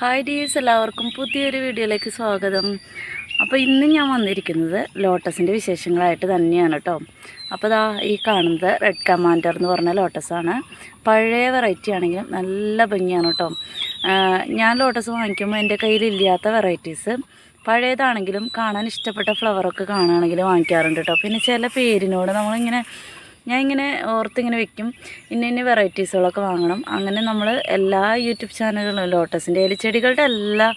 Hi ഡീസ് എല്ലാവർക്കും പുതിയൊരു വീഡിയോയിലേക്ക് സ്വാഗതം. അപ്പോൾ ഇന്ന് ഞാൻ വന്നിരിക്കുന്നത് ലോട്ടസിന്റെ വിശേഷങ്ങളായിട്ട് തന്നെയാണ് കേട്ടോ അപ്പോൾ ഇതാ ഈ കാണുന്നത് റെഡ് കമാൻഡർ എന്ന് പറഞ്ഞ ലോട്ടസാണ്. പഴയ വെറൈറ്റി ആണെങ്കിലും നല്ല ഭംഗിയാണ് കേട്ടോ ഞാൻ ലോട്ടസ് വാങ്ങിക്കുമ്പോൾ എന്റെ കയ്യിലില്ലാത്ത വെറൈറ്റീസ് പഴയതാണെങ്കിലും കാണാൻ ഇഷ്ടപ്പെട്ട ഫ്ലവറൊക്കെ കാണുകയാണെങ്കിൽ വാങ്ങിക്കാറുണ്ട് കേട്ടോ പിന്നെ ചില പേരിനോട് നമ്മളിങ്ങനെ ഞാൻ ഇങ്ങനെ ഓർത്തിങ്ങനെ വെക്കും. ഇന്ന ഇന്ന വെറൈറ്റീസുകളൊക്കെ വാങ്ങണം. അങ്ങനെ നമ്മൾ എല്ലാ യൂട്യൂബ് ചാനലുകളും ലോട്ടസിന്റെ എലിച്ചെടികളുടെ എല്ലാ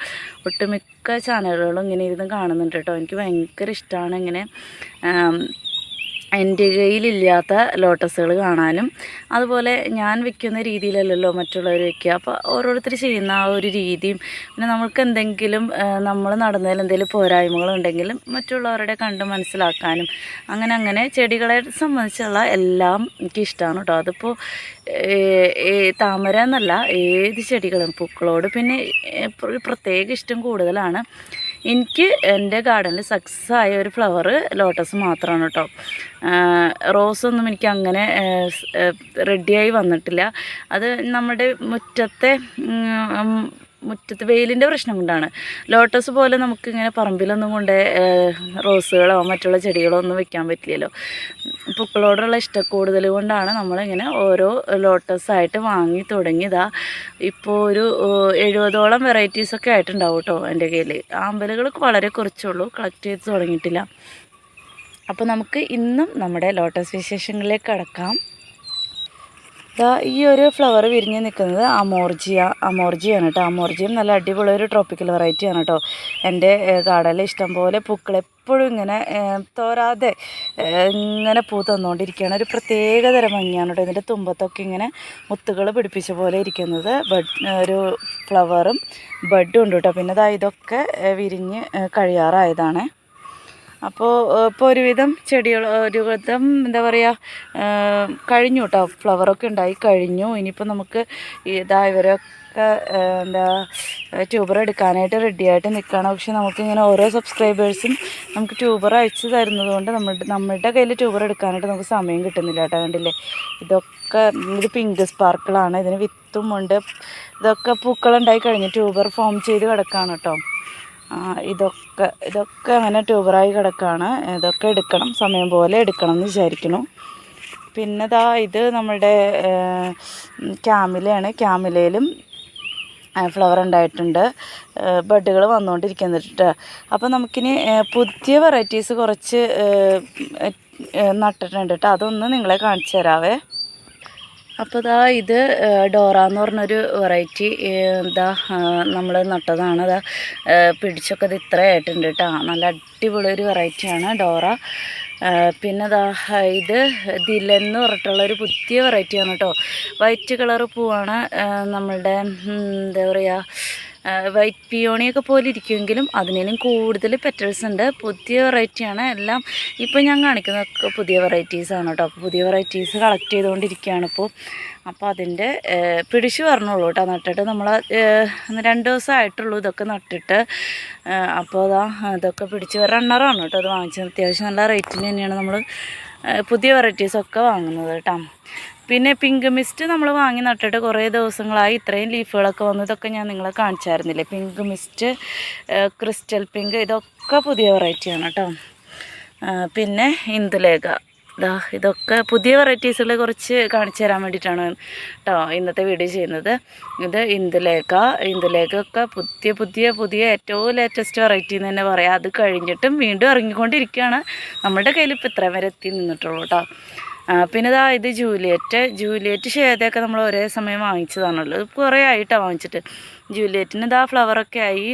ഒട്ടുമിക്ക ചാനലുകളും ഇങ്ങനെ ഇരുന്ന് കാണുന്നുണ്ട് കേട്ടോ. എനിക്ക് ഭയങ്കര ഇഷ്ടമാണ് ഇങ്ങനെ എന്റെ കയ്യിലില്ലാത്ത ലോട്ടസുകൾ കാണാനും അതുപോലെ ഞാൻ വെക്കുന്ന രീതിയിലല്ലല്ലോ മറ്റുള്ളവർ വെക്കുക. അപ്പോൾ ഓരോരുത്തർ ചെയ്യുന്ന ആ ഒരു രീതിയും പിന്നെ നമ്മൾക്ക് എന്തെങ്കിലും നമ്മൾ നടന്നതിൽ എന്തെങ്കിലും പോരായ്മകളുണ്ടെങ്കിലും മറ്റുള്ളവരുടെ കണ്ട് മനസ്സിലാക്കാനും അങ്ങനെ അങ്ങനെ ചെടികളെ സംബന്ധിച്ചുള്ള എല്ലാം എനിക്കിഷ്ടമാണ് കേട്ടോ അതിപ്പോൾ താമര എന്നല്ല ഏത് ചെടികളും പൂക്കളോട് പിന്നെ പ്രത്യേക ഇഷ്ടം കൂടുതലാണ്. എനിക്ക് എന്റെ ഗാർഡനിൽ സക്സസ് ആയ ഒരു ഫ്ലവർ ലോട്ടസ് മാത്രമാണ് കേട്ടോ റോസൊന്നും എനിക്ക് അങ്ങനെ റെഡിയായി വന്നിട്ടില്ല. അത് നമ്മുടെ മുറ്റത്തെ മുറ്റത്ത് വെയിലിന്റെ പ്രശ്നം കൊണ്ടാണ്. ലോട്ടസ് പോലെ നമുക്കിങ്ങനെ പറമ്പിലൊന്നും കൊണ്ട് റോസുകളോ മറ്റുള്ള ചെടികളോ ഒന്നും വെക്കാൻ പറ്റില്ലല്ലോ. പൂക്കളോടുള്ള ഇഷ്ടക്കൂടുതൽ കൊണ്ടാണ് നമ്മളിങ്ങനെ ഓരോ ലോട്ടസായിട്ട് വാങ്ങി തുടങ്ങിയതാ. ഇപ്പോൾ ഒരു എഴുപതോളം വെറൈറ്റീസൊക്കെ ആയിട്ടുണ്ടാവും കേട്ടോ എന്റെ കയ്യിൽ ആമ്പലുകൾ വളരെ കുറച്ചുള്ളൂ കളക്ട് ചെയ്ത് തുടങ്ങിയിട്ടില്ല. അപ്പോൾ നമുക്ക് ഇന്നും നമ്മുടെ ലോട്ടസ് വിശേഷങ്ങളിലേക്ക് കടക്കാം. ദാ ഈ ഒരു ഫ്ലവർ വിരിഞ്ഞ് നിൽക്കുന്നത് അമോർജിയ അമോർജിയാണ് കേട്ടോ. അമോർജിയും നല്ല അടിപൊളി ഒരു ട്രോപ്പിക്കൽ വെറൈറ്റിയാണ് കേട്ടോ. എന്റെ ഗാർഡനിൽ ഇഷ്ടംപോലെ പൂക്കൾ എപ്പോഴും ഇങ്ങനെ തോരാതെ ഇങ്ങനെ പൂ തന്നുകൊണ്ടിരിക്കുകയാണ് ഒരു പ്രത്യേക തരം ഭംഗിയാണ് കേട്ടോ. ഇതിന്റെ തുമ്പത്തൊക്കെ ഇങ്ങനെ മുത്തുകൾ പിടിപ്പിച്ച പോലെ ഇരിക്കുന്നത്. ബഡ് ഒരു ഫ്ലവറും ബഡും ഉണ്ട് കേട്ടോ. പിന്നെ ദാ ഇതൊക്കെ വിരിഞ്ഞ് കഴിയാറായതാണ്. അപ്പോൾ ഇപ്പോൾ ഒരുവിധം ചെടികൾ ഒരുവിധം എന്താ പറയുക കഴിഞ്ഞു കേട്ടോ ഫ്ലവറൊക്കെ ഉണ്ടായി കഴിഞ്ഞു. ഇനിയിപ്പോൾ നമുക്ക് ഇതായവരൊക്കെ എന്താ ട്യൂബർ എടുക്കാനായിട്ട് റെഡിയായിട്ട് നിൽക്കുകയാണ് പക്ഷെ നമുക്കിങ്ങനെ ഓരോ സബ്സ്ക്രൈബേഴ്സും നമുക്ക് ട്യൂബർ അയച്ചു തരുന്നതുകൊണ്ട് കൊണ്ട് നമ്മുടെ നമ്മളുടെ കയ്യിൽ ട്യൂബർ എടുക്കാനായിട്ട് നമുക്ക് സമയം കിട്ടുന്നില്ല കേട്ടോ. കണ്ടില്ലേ? ഇതൊക്കെ ഇത് പിങ്ക് സ്പാർക്കിളാണ് ഇതിന് വിത്തും ഉണ്ട്. ഇതൊക്കെ പൂക്കളുണ്ടായി കഴിഞ്ഞ് ട്യൂബർ ഫോം ചെയ്ത് കിടക്കുകയാണ് കേട്ടോ. ഇതൊക്കെ ഇതൊക്കെ അങ്ങനെ ട്യൂബറായി കിടക്കുകയാണ് ഇതൊക്കെ എടുക്കണം. സമയം പോലെ എടുക്കണം എന്ന് വിചാരിക്കുന്നു. പിന്നെ ദാ ഇത് നമ്മുടെ ക്യാമിലയാണ്. ക്യാമിലയിലും ഫ്ലവർ ഉണ്ടായിട്ടുണ്ട്. ബഡുകൾ വന്നുകൊണ്ടിരിക്കുന്നുണ്ട് അപ്പോൾ നമുക്കിനി പുതിയ വെറൈറ്റീസ് കുറച്ച് നട്ടിട്ടുണ്ട് കേട്ടോ. അതൊന്ന് നിങ്ങളെ കാണിച്ചു തരാവേ. അപ്പോൾ ഇതാ ഇത് ഡോറ എന്ന് പറഞ്ഞൊരു വെറൈറ്റി എന്താ നമ്മൾ നട്ടതാണ്. ഇതാ പിടിച്ചൊക്കെ ഇത് ഇത്ര ആയിട്ടുണ്ട് കേട്ടോ നല്ല അടിപൊളി ഒരു വെറൈറ്റിയാണ് ഡോറ. പിന്നെ ദാ ഇത് ദില്ലെന്ന് പറഞ്ഞിട്ടുള്ള ഒരു പുതിയ വെറൈറ്റിയാണ് കേട്ടോ വൈറ്റ് കളർ പൂവാണ് നമ്മളുടെ എന്താ പറയുക വൈറ്റ് പിയോണിയൊക്കെ പോലെ ഇരിക്കുമെങ്കിലും അതിനേലും കൂടുതൽ പെറ്റൽസ് ഉണ്ട്. പുതിയ വെറൈറ്റിയാണ് എല്ലാം ഇപ്പോൾ ഞാൻ കാണിക്കുന്നതൊക്കെ പുതിയ വെറൈറ്റീസാണ് കേട്ടോ അപ്പോൾ പുതിയ വെറൈറ്റീസ് കളക്ട് ചെയ്തുകൊണ്ടിരിക്കുകയാണ് ഇപ്പോൾ അപ്പോൾ അതിന്റെ പിടിച്ച് പിടിച്ചു പറഞ്ഞോളൂ കേട്ടോ നട്ടിട്ട് നമ്മൾ രണ്ട് ദിവസമായിട്ടുള്ളൂ ഇതൊക്കെ നട്ടിട്ട്. അപ്പോൾ അതാ ഇതൊക്കെ പിടിച്ച് റണ്ണറാണ് കേട്ടോ അത് വാങ്ങിച്ചത് അത്യാവശ്യം നല്ല റേറ്റിന് തന്നെയാണ് നമ്മൾ പുതിയ വെറൈറ്റീസൊക്കെ വാങ്ങുന്നത് കേട്ടോ പിന്നെ പിങ്ക് മിസ്റ്റ് നമ്മൾ വാങ്ങി നട്ടിട്ട് കുറേ ദിവസങ്ങളായി ഇത്രയും ലീഫുകളൊക്കെ വന്നതൊക്കെ ഞാൻ നിങ്ങളെ കാണിച്ചായിരുന്നില്ലേ? പിങ്ക് മിസ്റ്റ് ക്രിസ്റ്റൽ പിങ്ക് ഇതൊക്കെ പുതിയ വെറൈറ്റിയാണ് കേട്ടോ പിന്നെ ഇന്ദുലേഖ. ഇതാ ഇതൊക്കെ പുതിയ വെറൈറ്റീസുകൾ കുറച്ച് കാണിച്ചു തരാൻ വേണ്ടിയിട്ടാണ് കേട്ടോ ഇന്നത്തെ വീഡിയോ ചെയ്യുന്നത്. ഇത് ഇന്ദുലേഖ. ഒക്കെ പുതിയ പുതിയ പുതിയ ഏറ്റവും ലേറ്റസ്റ്റ് വെറൈറ്റി എന്ന് തന്നെ പറയാം. അത് കഴിഞ്ഞിട്ടും വീണ്ടും ഇറങ്ങിക്കൊണ്ടിരിക്കുകയാണ്. നമ്മുടെ കയ്യിൽ ഇപ്പോൾ ഇത്രയും വരെ എത്തി നിന്നിട്ടുള്ളൂ കേട്ടോ പിന്നെ ഇതാ ഇത് ജൂലിയറ്റ്. ജൂലിയറ്റ് ഷേദയൊക്കെ നമ്മൾ ഒരേ സമയം വാങ്ങിച്ചതാണല്ലോ. കുറേ ആയിട്ടാണ് വാങ്ങിച്ചിട്ട്. ജൂലിയറ്റിന് ഇതാ ഫ്ലവറൊക്കെ ആയി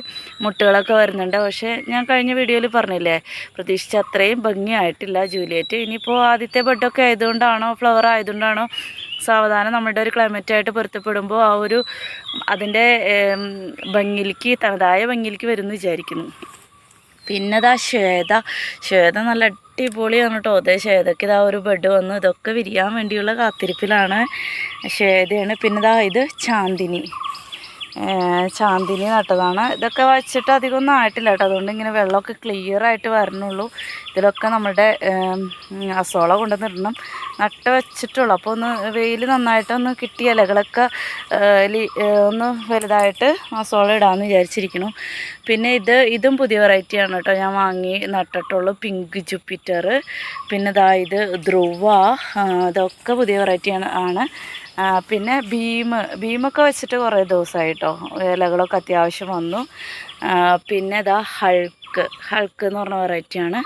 മുട്ടുകളൊക്കെ വരുന്നുണ്ട്. പക്ഷേ ഞാൻ കഴിഞ്ഞ വീഡിയോയിൽ പറഞ്ഞില്ലേ പ്രതീക്ഷിച്ച അത്രയും ഭംഗിയായിട്ടില്ല ജൂലിയറ്റ്. ഇനിയിപ്പോൾ ആദ്യത്തെ ബെഡൊക്കെ ആയതുകൊണ്ടാണോ ഫ്ലവർ ആയതുകൊണ്ടാണോ സാവധാനം നമ്മുടെ ഒരു ക്ലൈമറ്റായിട്ട് പൊരുത്തപ്പെടുമ്പോൾ ആ ഒരു അതിന്റെ ഭംഗിയിലേക്ക് തനതായ ഭംഗിയിലേക്ക് വരുമെന്ന് വിചാരിക്കുന്നു. പിന്നെ ഇതാ ശ്വേത. ശ്വേത നല്ല അടിപൊളിയാണ് കേട്ടോ ഉദ്ദേശം ഏതൊക്കെ ഇതാ ഒരു ബെഡ് വന്നു. ഇതൊക്കെ വിരിയാൻ വേണ്ടിയുള്ള കാത്തിരിപ്പിലാണ്. ശ്വേതയാണ് പിന്നെ ഇതാ ഇത് ചാന്ദിനി. ഏഹ് ചാന്ദിനി നട്ടതാണ്. ഇതൊക്കെ വച്ചിട്ട് അധികമൊന്നും ആയിട്ടില്ല കേട്ടോ. അതുകൊണ്ട് ഇങ്ങനെ വെള്ളമൊക്കെ ക്ലിയർ ആയിട്ട് വരണുള്ളൂ. ഇതിലൊക്കെ നമ്മുടെ അസോള കൊണ്ടുവന്നിടണം. നട്ട് വെച്ചിട്ടുള്ളൂ. അപ്പോൾ ഒന്ന് വെയിൽ നന്നായിട്ടൊന്ന് കിട്ടിയ ഇലകളൊക്കെ ഒന്ന് വലുതായിട്ട് അസോള ഇടാമെന്ന് വിചാരിച്ചിരിക്കുന്നു. പിന്നെ ഇത് ഇതും പുതിയ വെറൈറ്റിയാണ് കേട്ടോ. ഞാൻ വാങ്ങി നട്ടിട്ടുള്ളൂ. പിങ്ക് ജുപ്പിറ്റർ പിന്നെ ഇതാ ഇത് ധ്രുവ. ഇതൊക്കെ പുതിയ വെറൈറ്റിയാണ് ആണ്. പിന്നെ ഭീം ഭീമൊക്കെ വെച്ചിട്ട് കുറേ ദിവസമായിട്ടോ ഇലകളൊക്കെ അത്യാവശ്യം വന്നു. പിന്നെ ഇതാ ഹൾക്ക്. ഹൾക്ക് എന്ന് പറഞ്ഞ വെറൈറ്റിയാണ്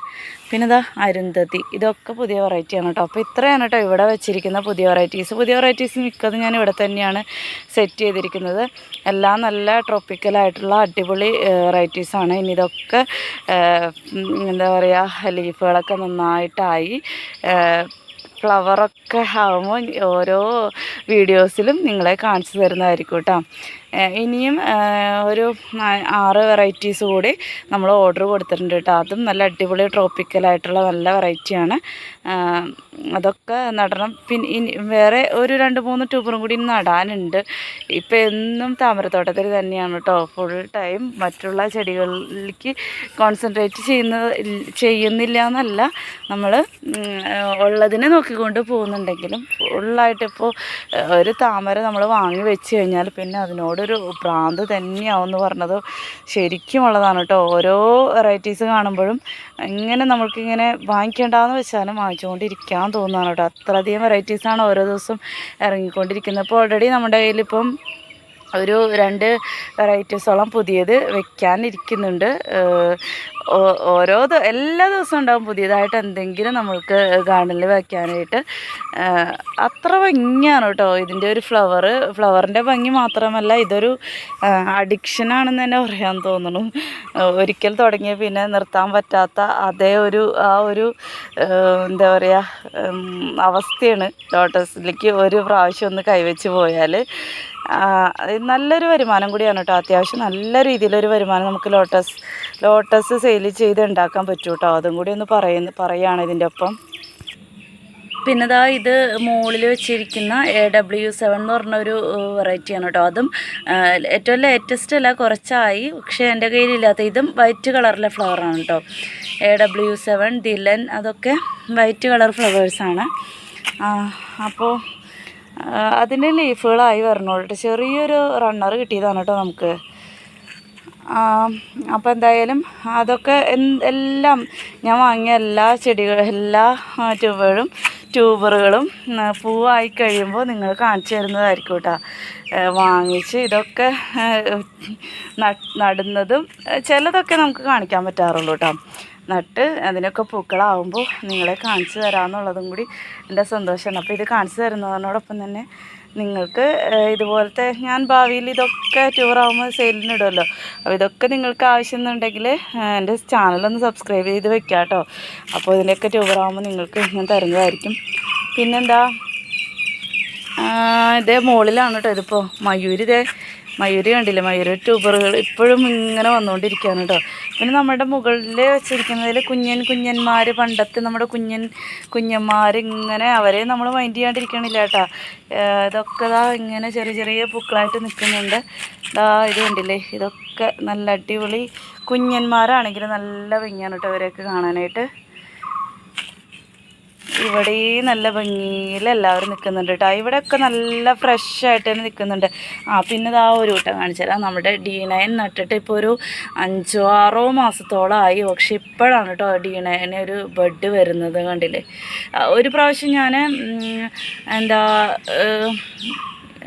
പിന്നെ ഇതാ അരുന്ധതി. ഇതൊക്കെ പുതിയ വെറൈറ്റിയാണ് കേട്ടോ. അപ്പോൾ ഇത്രയാണ് കേട്ടോ ഇവിടെ വെച്ചിരിക്കുന്ന പുതിയ വെറൈറ്റീസ് പുതിയ വെറൈറ്റീസ് മിക്കതും ഞാൻ ഇവിടെ തന്നെയാണ് സെറ്റ് ചെയ്തിരിക്കുന്നത്. എല്ലാം നല്ല ട്രോപ്പിക്കലായിട്ടുള്ള അടിപൊളി വെറൈറ്റീസാണ് ഇനി ഇതൊക്കെ എന്താ പറയുക ലീഫുകളൊക്കെ നന്നായിട്ടായി. ഫ്ലവറൊക്കെ ആകുമ്പോൾ ഓരോ വീഡിയോസിലും നിങ്ങളെ കാണിച്ചു തരുന്നതായിരിക്കും കേട്ടോ ഇനിയും ഒരു ആറ് വെറൈറ്റീസ് കൂടി നമ്മൾ ഓർഡർ കൊടുത്തിട്ടുണ്ട് കേട്ടോ. അതും നല്ല അടിപൊളി ട്രോപ്പിക്കലായിട്ടുള്ള നല്ല വെറൈറ്റിയാണ് അതൊക്കെ നടണം. പിന്നെ വേറെ ഒരു രണ്ട് മൂന്ന് ട്യൂബറും കൂടി നടാനുണ്ട്. ഇപ്പം എന്നും താമരത്തോട്ടത്തിൽ തന്നെയാണ് കേട്ടോ. ഫുൾ ടൈം മറ്റുള്ള ചെടികളിലേക്ക് കോൺസെൻട്രേറ്റ് ചെയ്യുന്നത് ഇൽ- ചെയ്യുന്നില്ല എന്നല്ല. നമ്മൾ ഉള്ളതിനെ നോക്കിക്കൊണ്ട് പോകുന്നുണ്ടെങ്കിലും ഫുള്ളായിട്ടിപ്പോൾ ഒരു താമര നമ്മൾ വാങ്ങി വെച്ച് കഴിഞ്ഞാൽ പിന്നെ അതിനോടൊരു ഭ്രാന്ത് പ്രാന്ത് തന്നെയാവുമെന്ന് പറഞ്ഞത് ശരിക്കും ഉള്ളതാണ് കേട്ടോ. ഓരോ വെറൈറ്റീസ് കാണുമ്പോഴും ഇങ്ങനെ നമ്മൾക്കിങ്ങനെ വാങ്ങിക്കേണ്ടാന്ന് വെച്ചാലും വാങ്ങിച്ചുകൊണ്ടിരിക്കാൻ തോന്നുകയാണ് കേട്ടോ. അത്രയധികം വെറൈറ്റീസാണ് ഓരോ ദിവസം ഇറങ്ങിക്കൊണ്ടിരിക്കുന്നത്. ഇപ്പോൾ ഓൾറെഡി നമ്മുടെ കയ്യിലിപ്പം ഒരു രണ്ട് വെറൈറ്റീസോളം പുതിയത് വെക്കാനിരിക്കുന്നുണ്ട്. ഓരോ എല്ലാ ദിവസവും ഉണ്ടാവും പുതിയതായിട്ട് എന്തെങ്കിലും നമ്മൾക്ക് ഗാർഡനിൽ വയ്ക്കാനായിട്ട് അത്ര ഭംഗിയാണ് കേട്ടോ. ഇതിന്റെ ഒരു ഫ്ലവർ ഫ്ലവറിന്റെ ഭംഗി മാത്രമല്ല ഇതൊരു അഡിക്ഷനാണെന്ന് തന്നെ പറയാൻ തോന്നുന്നു ഒരിക്കൽ തുടങ്ങിയ പിന്നെ നിർത്താൻ പറ്റാത്ത അതേ ഒരു ആ ഒരു എന്താ പറയുക അവസ്ഥയാണ് ലോട്ടസിലേക്ക് ഒരു പ്രാവശ്യം ഒന്ന് കൈവച്ച് പോയാൽ നല്ലൊരു വരുമാനം കൂടിയാണ് കേട്ടോ. അത്യാവശ്യം നല്ല രീതിയിലൊരു വരുമാനം നമുക്ക് ലോട്ടസ് ലോട്ടസ് സെയിൽ ചെയ്ത് ഉണ്ടാക്കാൻ പറ്റും കേട്ടോ അതും കൂടി ഒന്ന് പറയുന്ന പറയുകയാണ് ഇതിന്റെ ഒപ്പം. പിന്നെ ഇതാ ഇത് മുകളിൽ വെച്ചിരിക്കുന്ന എ ഡബ്ല്യു സെവൻ എന്ന് പറഞ്ഞ ഒരു വെറൈറ്റിയാണ് കേട്ടോ. അതും ഏറ്റവും ലേറ്റസ്റ്റ് അല്ല കുറച്ചായി. പക്ഷേ എന്റെ കയ്യിലില്ലാത്ത ഇതും വൈറ്റ് കളറിലെ ഫ്ലവറാണ് കേട്ടോ. എ ഡബ്ല്യു സെവൻ ദില്ലൻ അതൊക്കെ വൈറ്റ് കളർ ഫ്ലവേഴ്സാണ് അപ്പോൾ അതിന്റെ ലീഫുകളായി വരണോട്ടോ ചെറിയൊരു റണ്ണർ കിട്ടിയതാണ് കേട്ടോ നമുക്ക്. അപ്പോൾ എന്തായാലും അതൊക്കെ എല്ലാം ഞാൻ വാങ്ങിയ എല്ലാ ചെടികളും എല്ലാ ട്യൂബുകളും ട്യൂബറുകളും പൂവായി കഴിയുമ്പോൾ നിങ്ങൾ കാണിച്ചു തരുന്നതായിരിക്കും കേട്ടോ. വാങ്ങിച്ച് ഇതൊക്കെ നടുന്നതും ചിലതൊക്കെ നമുക്ക് കാണിക്കാൻ പറ്റാറുള്ളൂ കേട്ടോ. നട്ട് അതിനൊക്കെ പൂക്കളാവുമ്പോൾ നിങ്ങളെ കാണിച്ചു തരാമെന്നുള്ളതും കൂടി എന്റെ സന്തോഷമാണ്. അപ്പോൾ ഇത് കാണിച്ചു തരുന്നതിനോടൊപ്പം തന്നെ നിങ്ങൾക്ക് ഇതുപോലത്തെ ഞാൻ ഭാവിയിൽ ഇതൊക്കെ ടൂറാകുമ്പോൾ സെയിലിന് ഇടുമല്ലോ അപ്പോൾ ഇതൊക്കെ നിങ്ങൾക്ക് ആവശ്യമെന്നുണ്ടെങ്കിൽ എന്റെ ചാനലൊന്ന് സബ്സ്ക്രൈബ് ചെയ്ത് വെക്കാം കേട്ടോ അപ്പോൾ ഇതിന്റെയൊക്കെ ടൂറാകുമ്പോൾ നിങ്ങൾക്ക് ഞാൻ തരുന്നതായിരിക്കും. പിന്നെന്താ? ഇതേ മുകളിലാണ് കേട്ടോ ഇതിപ്പോൾ മയൂരിതേ മയൂര് കണ്ടില്ല? മയൂര് ട്യൂബറുകൾ ഇപ്പോഴും ഇങ്ങനെ വന്നുകൊണ്ടിരിക്കുകയാണ് കേട്ടോ പിന്നെ നമ്മുടെ മുകളിൽ വെച്ചിരിക്കുന്നതിൽ കുഞ്ഞൻ കുഞ്ഞന്മാർ പണ്ടത്തെ നമ്മുടെ കുഞ്ഞൻ കുഞ്ഞന്മാർ ഇങ്ങനെ അവരെ നമ്മൾ മൈൻഡ് ചെയ്യാണ്ടിരിക്കണില്ല കേട്ടോ ഇതൊക്കെ ഇതാ ഇങ്ങനെ ചെറിയ ചെറിയ പൂക്കളായിട്ട് നിൽക്കുന്നുണ്ട്. ഇതാ ഇത് കണ്ടില്ലേ? ഇതൊക്കെ നല്ല അടിപൊളി കുഞ്ഞന്മാരാണെങ്കിൽ നല്ല ഭംഗിയാണ് കേട്ടോ അവരെയൊക്കെ കാണാനായിട്ട്. ഇവിടെയും നല്ല ഭംഗിയിൽ എല്ലാവരും നിൽക്കുന്നുണ്ട് കേട്ടോ ഇവിടെയൊക്കെ നല്ല ഫ്രഷ് ആയിട്ട് തന്നെ നിൽക്കുന്നുണ്ട് ആ പിന്നെ ഇതാ ഒരു കൂട്ടം കാണിച്ചുതരാം നമ്മുടെ ഡി നയൻ നട്ടിട്ട് ഇപ്പോൾ ഒരു അഞ്ചോ ആറോ മാസത്തോളമായി പക്ഷെ ഇപ്പോഴാണ് കേട്ടോ ഡി നയന് ഒരു ബഡ് വരുന്നത് കണ്ടില്ലേ. ഒരു പ്രാവശ്യം ഞാൻ എന്താ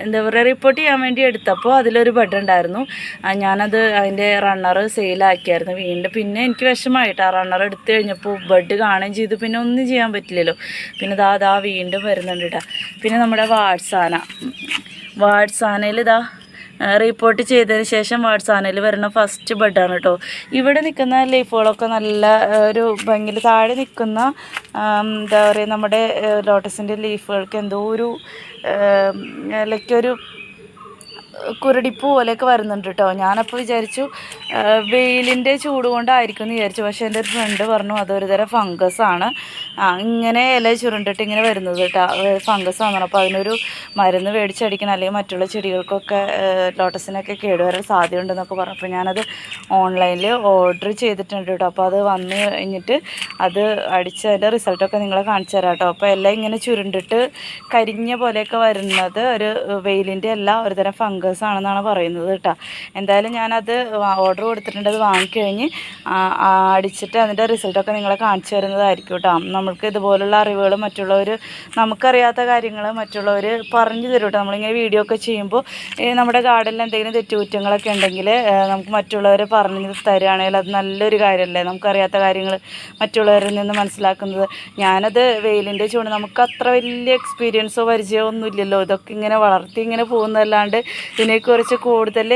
എന്താ പറയുക റിപ്പോർട്ട് ചെയ്യാൻ വേണ്ടി എടുത്തപ്പോൾ അതിലൊരു ബഡ് ഉണ്ടായിരുന്നു. ഞാനത് അതിന്റെ റണ്ണർ സെയിലാക്കിയായിരുന്നു വീണ്ടും. പിന്നെ എനിക്ക് വിഷമമായിട്ട് ആ റണ്ണർ എടുത്തു കഴിഞ്ഞപ്പോൾ ബഡ് കാണുകയും ചെയ്തു. പിന്നെ ഒന്നും ചെയ്യാൻ പറ്റില്ലല്ലോ. പിന്നെ ദാ ദാ വീണ്ടും വരുന്നുണ്ട് കേട്ടോ പിന്നെ നമ്മുടെ വാട്സാന. വാട്സാനയിൽ ഇതാ റിപ്പോർട്ട് ചെയ്തതിന് ശേഷം വാട്സാനിൽ വരുന്ന ഫസ്റ്റ് ബെഡാണ് കേട്ടോ ഇവിടെ നിൽക്കുന്ന ലീഫുകളൊക്കെ നല്ല ഒരു ഭംഗിയിൽ താഴെ നിൽക്കുന്ന എന്താ പറയുക നമ്മുടെ ലോട്ടസിന്റെ ലീഫുകൾക്ക് എന്തോ ഒരു ലൈക്ക് ഒരു കുരടിപ്പ് പോലെയൊക്കെ വരുന്നുണ്ട് കേട്ടോ ഞാനപ്പോൾ വിചാരിച്ചു വെയിലിന്റെ ചൂട് കൊണ്ടായിരിക്കും എന്ന് വിചാരിച്ചു. പക്ഷേ എന്റെ ഒരു ഫ്രണ്ട് പറഞ്ഞു അതൊരു തരം ഫംഗസ് ആണ്. ആ ഇങ്ങനെ ഇല ചുരുണ്ടിട്ട് ഇങ്ങനെ വരുന്നത് കേട്ടോ ഫംഗസ് ആണെന്നാണ് അപ്പോൾ അതിനൊരു മരുന്ന് മേടിച്ചടിക്കണം. അല്ലെങ്കിൽ മറ്റുള്ള ചെടികൾക്കൊക്കെ ലോട്ടസിനൊക്കെ കേടുവരാൻ സാധ്യതയുണ്ടെന്നൊക്കെ പറഞ്ഞു. അപ്പോൾ ഞാനത് ഓൺലൈനിൽ ഓർഡർ ചെയ്തിട്ടുണ്ട് കേട്ടോ അപ്പോൾ അത് വന്ന് കഴിഞ്ഞിട്ട് അത് അടിച്ച് അതിന്റെ റിസൾട്ടൊക്കെ നിങ്ങളെ കാണിച്ചു തരാം കേട്ടോ അപ്പോൾ എല്ലാം ഇങ്ങനെ ചുരുണ്ടിട്ട് കരിഞ്ഞ പോലെയൊക്കെ വരുന്നത് ഒരു വെയിലിന്റെ അല്ല ഒരു തരം ഫംഗസ് ആണെന്നാണ് പറയുന്നത് കേട്ടോ. എന്തായാലും ഞാനത് ഓർഡർ കൊടുത്തിട്ടുണ്ട് അത് വാങ്ങിക്കഴിഞ്ഞ് അടിച്ചിട്ട് അതിന്റെ റിസൾട്ടൊക്കെ നിങ്ങളെ കാണിച്ചു തരുന്നതായിരിക്കും കേട്ടോ. നമ്മൾക്ക് ഇതുപോലുള്ള അറിവുകൾ മറ്റുള്ളവർ നമുക്കറിയാത്ത കാര്യങ്ങൾ മറ്റുള്ളവർ പറഞ്ഞു തരും കേട്ടോ. നമ്മളിങ്ങനെ വീഡിയോ ഒക്കെ ചെയ്യുമ്പോൾ നമ്മുടെ ഗാർഡനിൽ എന്തെങ്കിലും തെറ്റുകുറ്റങ്ങളൊക്കെ ഉണ്ടെങ്കിൽ നമുക്ക് മറ്റുള്ളവർ പറഞ്ഞു തരികയാണെങ്കിൽ അത് നല്ലൊരു കാര്യമല്ലേ നമുക്കറിയാത്ത കാര്യങ്ങൾ മറ്റുള്ളവരിൽ നിന്ന് മനസ്സിലാക്കുന്നത്. ഞാനത് വെയിലിന്റെ ചൂട് നമുക്ക് അത്ര വലിയ എക്സ്പീരിയൻസോ പരിചയമോ ഒന്നുമില്ലല്ലോ ഇതൊക്കെ ഇങ്ങനെ വളർത്തി ഇങ്ങനെ പോകുന്നതല്ലാണ്ട് ഇതിനെക്കുറിച്ച് കൂടുതൽ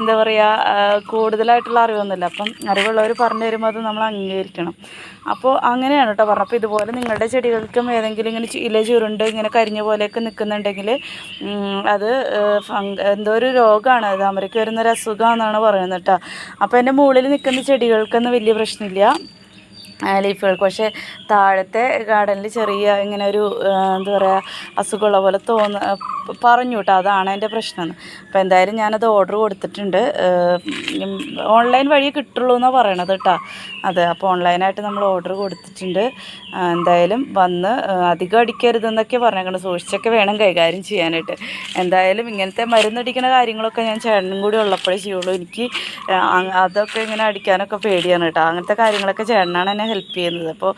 എന്താ പറയുക കൂടുതലായിട്ടുള്ള അറിവൊന്നുമില്ല. അപ്പം അറിവുള്ളവർ പറഞ്ഞു തരുമ്പോൾ അത് നമ്മൾ അംഗീകരിക്കണം. അപ്പോൾ അങ്ങനെയാണ് കേട്ടോ പറഞ്ഞത്. അപ്പോൾ ഇതുപോലെ നിങ്ങളുടെ ചെടികൾക്കും ഏതെങ്കിലും ഇങ്ങനെ ഇല ചുരുണ്ട് ഇങ്ങനെ കരിഞ്ഞ പോലെയൊക്കെ നിൽക്കുന്നുണ്ടെങ്കിൽ അത് എന്തോ ഒരു രോഗമാണ്. അത് അമരയ്ക്ക് വരുന്ന ഒരു അസുഖമാണെന്നാണ് പറയുന്നത് കേട്ടോ. അപ്പോൾ എന്റെ മുകളിൽ നിൽക്കുന്ന ചെടികൾക്കൊന്നും വലിയ പ്രശ്നമില്ല. ലീഫുകൾക്ക്. പക്ഷേ താഴത്തെ ഗാർഡനിൽ ചെറിയ ഇങ്ങനെ ഒരു എന്താ പറയുക അസുഖമുള്ള പോലെ തോന്ന പറഞ്ഞു കേട്ടോ അതാണ് എന്റെ പ്രശ്നം. അപ്പോൾ എന്തായാലും ഞാനത് ഓർഡർ കൊടുത്തിട്ടുണ്ട്. ഓൺലൈൻ വഴി കിട്ടുള്ളൂ എന്നാണ് പറയണത് കേട്ടോ അതെ അപ്പോൾ ഓൺലൈനായിട്ട് നമ്മൾ ഓർഡർ കൊടുത്തിട്ടുണ്ട്. എന്തായാലും വന്ന് അധികം അടിക്കരുതെന്നൊക്കെ പറഞ്ഞേക്കണം. സൂക്ഷിച്ചൊക്കെ വേണം കൈകാര്യം ചെയ്യാനായിട്ട്. എന്തായാലും ഇങ്ങനത്തെ മരുന്നടിക്കുന്ന കാര്യങ്ങളൊക്കെ ഞാൻ ചേട്ടനും കൂടി ഉള്ളപ്പോഴേ ചെയ്യുള്ളൂ. എനിക്ക് അതൊക്കെ ഇങ്ങനെ അടിക്കാനൊക്കെ പേടിയാണ് കേട്ടോ അങ്ങനത്തെ കാര്യങ്ങളൊക്കെ ചേട്ടനാണ് എന്നെ ഹെൽപ്പ് ചെയ്യുന്നത്. അപ്പോൾ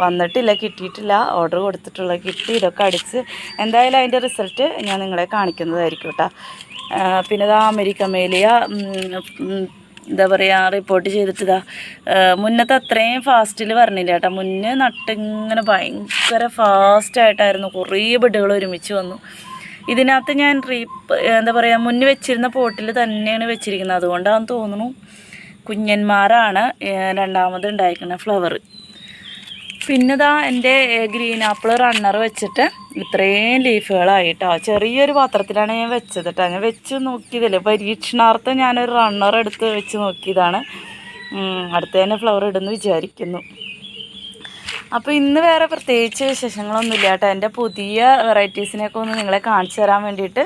വന്നിട്ടില്ല കിട്ടിയിട്ടില്ല. ഓർഡർ കൊടുത്തിട്ടുള്ള കിട്ടി. ഇതൊക്കെ അടിച്ച് എന്തായാലും അതിന്റെ റിസൾട്ട് ഞാൻ നിങ്ങളെ കാണിക്കുന്നതായിരിക്കും കേട്ടോ പിന്നെ ഇതാ അമേരിക്കമേലിയ എന്താ പറയുക റിപ്പോർട്ട് ചെയ്തിട്ട് ഇതാ ആ, മുന്നത്തെ അത്രയും ഫാസ്റ്റിൽ പറഞ്ഞില്ല കേട്ടോ മുന്നേ നട്ടിങ്ങനെ ഭയങ്കര ഫാസ്റ്റായിട്ടായിരുന്നു കുറേ ബെഡുകൾ ഒരുമിച്ച് വന്നു. ഇതിനകത്ത് ഞാൻ റീപ്പ് എന്താ പറയുക മുന്നേ വെച്ചിരുന്ന പോട്ടിൽ തന്നെയാണ് വെച്ചിരിക്കുന്നത്. അതുകൊണ്ടാണെന്ന് തോന്നുന്നു കുഞ്ഞന്മാരാണ് രണ്ടാമത് ഉണ്ടായിരിക്കുന്ന ഫ്ലവർ പിന്നെ എന്റെ ഗ്രീൻ ആപ്പിൾ റണ്ണർ വെച്ചിട്ട് ഇത്രയും ലീഫുകളായിട്ടോ ചെറിയൊരു പാത്രത്തിലാണ് ഞാൻ വെച്ചത് കേട്ടോ ഞാൻ വെച്ച് നോക്കിയതല്ലേ. പരീക്ഷണാർത്ഥം ഞാനൊരു റണ്ണർ എടുത്ത് വെച്ച് നോക്കിയതാണ്. അടുത്ത തന്നെ ഫ്ലവർ ഇടുന്നു വിചാരിക്കുന്നു. അപ്പോൾ ഇന്ന് വേറെ പ്രത്യേകിച്ച് വിശേഷങ്ങളൊന്നും ഇല്ല കേട്ടോ എന്റെ പുതിയ വെറൈറ്റീസിനെയൊക്കെ ഒന്ന് നിങ്ങളെ കാണിച്ചു തരാൻ വേണ്ടിയിട്ട്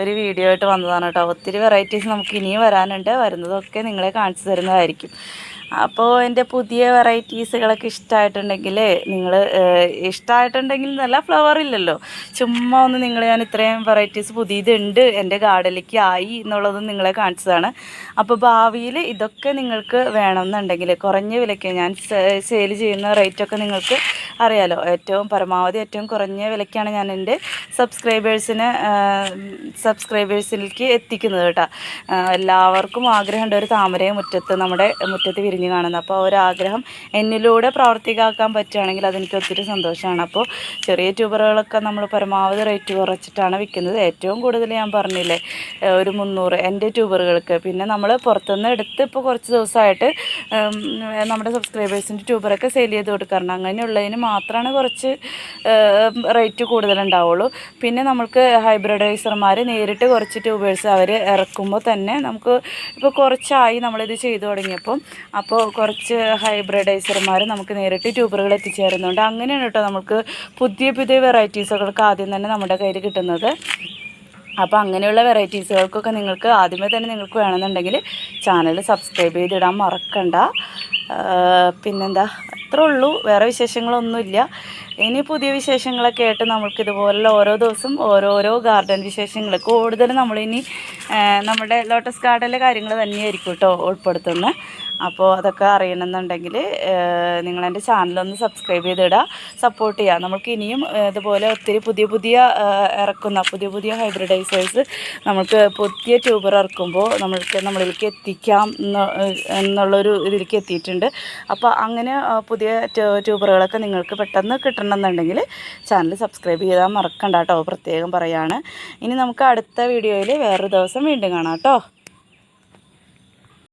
ഒരു വീഡിയോ ആയിട്ട് വന്നതാണ് കേട്ടോ. ഒത്തിരി വെറൈറ്റീസ് നമുക്ക് ഇനിയും വരാനുണ്ട്. വരുന്നതൊക്കെ നിങ്ങളെ കാണിച്ചു തരുന്നതായിരിക്കും. അപ്പോൾ എന്റെ പുതിയ വെറൈറ്റീസുകളൊക്കെ ഇഷ്ടമായിട്ടുണ്ടെങ്കിൽ നിങ്ങൾ ഇഷ്ടമായിട്ടുണ്ടെങ്കിൽ നല്ല ഫ്ലവർ ഇല്ലല്ലോ. ചുമ്മാ ഒന്ന് നിങ്ങൾ ഞാൻ ഇത്രയും വെറൈറ്റീസ് പുതിയതുണ്ട് എന്റെ ഗാർഡനിലേക്ക് ആയി എന്നുള്ളത് നിങ്ങളെ കാണിച്ചതാണ്. അപ്പോൾ ഭാവിയിൽ ഇതൊക്കെ നിങ്ങൾക്ക് വേണമെന്നുണ്ടെങ്കിൽ കുറഞ്ഞ വിലയ്ക്ക് ഞാൻ സെയിൽ ചെയ്യുന്ന റേറ്റൊക്കെ നിങ്ങൾക്ക് അറിയാലോ ഏറ്റവും പരമാവധി ഏറ്റവും കുറഞ്ഞ വിലയ്ക്കാണ് ഞാൻ എന്റെ സബ്സ്ക്രൈബേഴ്സിന് സബ്സ്ക്രൈബേഴ്സിലേക്ക് എത്തിക്കുന്നത് കേട്ടോ. എല്ലാവർക്കും ആഗ്രഹമുണ്ട് ഒരു താമരയെ മുറ്റത്ത് നമ്മുടെ മുറ്റത്ത് വിരിഞ്ഞ് കാണുന്നത് അപ്പോൾ ആ ഒരു ആഗ്രഹം എന്നിലൂടെ പ്രാവർത്തികമാക്കാൻ പറ്റുകയാണെങ്കിൽ അതെനിക്ക് ഒത്തിരി സന്തോഷമാണ്. അപ്പോൾ ചെറിയ ട്യൂബറുകളൊക്കെ നമ്മൾ പരമാവധി റേറ്റ് കുറച്ചിട്ടാണ് വിൽക്കുന്നത്. ഏറ്റവും കൂടുതൽ ഞാൻ പറഞ്ഞില്ലേ ഒരു മുന്നൂറ് എന്റെ ട്യൂബറുകൾക്ക്. പിന്നെ നമ്മൾ പുറത്തുനിന്ന് എടുത്ത് ഇപ്പോൾ കുറച്ച് ദിവസമായിട്ട് നമ്മുടെ സബ്സ്ക്രൈബേഴ്സിന്റെ ട്യൂബറൊക്കെ സെയിൽ ചെയ്ത് കൊടുക്കാറുണ്ട്. അങ്ങനെയുള്ളതിന് മാത്രമാണ് കുറച്ച് റേറ്റ് കൂടുതലുണ്ടാവുള്ളൂ. പിന്നെ നമുക്ക് ഹൈബ്രിഡൈസർമാർ നേരിട്ട് കുറച്ച് ട്യൂബേഴ്സ് അവർ ഇറക്കുമ്പോൾ തന്നെ നമുക്ക് ഇപ്പോൾ കുറച്ചായി നമ്മളിത് ചെയ്തു തുടങ്ങിയപ്പം. അപ്പോൾ കുറച്ച് ഹൈബ്രിഡൈസർമാർ നമുക്ക് നേരിട്ട് ട്യൂബറുകൾ എത്തിച്ചേരുന്നുണ്ട്. അങ്ങനെയാണ് കേട്ടോ നമുക്ക് പുതിയ പുതിയ വെറൈറ്റീസുകൾക്ക് ആദ്യം തന്നെ നമ്മുടെ കയ്യിൽ കിട്ടുന്നത്. അപ്പോൾ അങ്ങനെയുള്ള വെറൈറ്റീസുകൾക്കൊക്കെ നിങ്ങൾക്ക് ആദ്യമേ തന്നെ നിങ്ങൾക്ക് വേണമെന്നുണ്ടെങ്കിൽ ചാനൽ സബ്സ്ക്രൈബ് ചെയ്തിടാൻ മറക്കണ്ട. പിന്നെന്താ? അത്രേ ഉള്ളൂ വേറെ വിശേഷങ്ങളൊന്നുമില്ല. ഇനി പുതിയ വിശേഷങ്ങളൊക്കെ ആയിട്ട് നമ്മൾക്ക് ഇതുപോലുള്ള ഓരോ ദിവസം ഓരോരോ ഗാർഡൻ വിശേഷങ്ങൾ കൂടുതൽ നമ്മളിനി നമ്മുടെ ലോട്ടസ് ഗാർഡനിലെ കാര്യങ്ങൾ തന്നെയായിരിക്കും കേട്ടോ ഉൾപ്പെടുത്തുന്നത്. അപ്പോൾ അതൊക്കെ അറിയണമെന്നുണ്ടെങ്കിൽ നിങ്ങൾ എന്റെ ചാനലൊന്ന് സബ്സ്ക്രൈബ് ചെയ്തിടുക സപ്പോർട്ട് ചെയ്യുക നമുക്ക് ഇനിയും ഇതുപോലെ ഒത്തിരി പുതിയ പുതിയ ഇറക്കുന്ന പുതിയ പുതിയ ഹൈബ്രിഡൈസേഴ്സ് നമുക്ക് പുതിയ ട്യൂബർ ഇറക്കുമ്പോൾ നമ്മൾക്ക് നമ്മളിലേക്ക് എത്തിക്കാം എന്ന് എന്നുള്ളൊരു ഇതിലേക്ക് എത്തിയിട്ടുണ്ട്. അപ്പോൾ അങ്ങനെ പുതിയ ട്യൂബറുകളൊക്കെ നിങ്ങൾക്ക് പെട്ടെന്ന് കിട്ടണമെന്നുണ്ടെങ്കിൽ ചാനൽ സബ്സ്ക്രൈബ് ചെയ്താൽ മറക്കണ്ട കേട്ടോ പ്രത്യേകം പറയാണ്. ഇനി നമുക്ക് അടുത്ത വീഡിയോയിൽ വേറൊരു ദിവസം വീണ്ടും കാണാം കേട്ടോ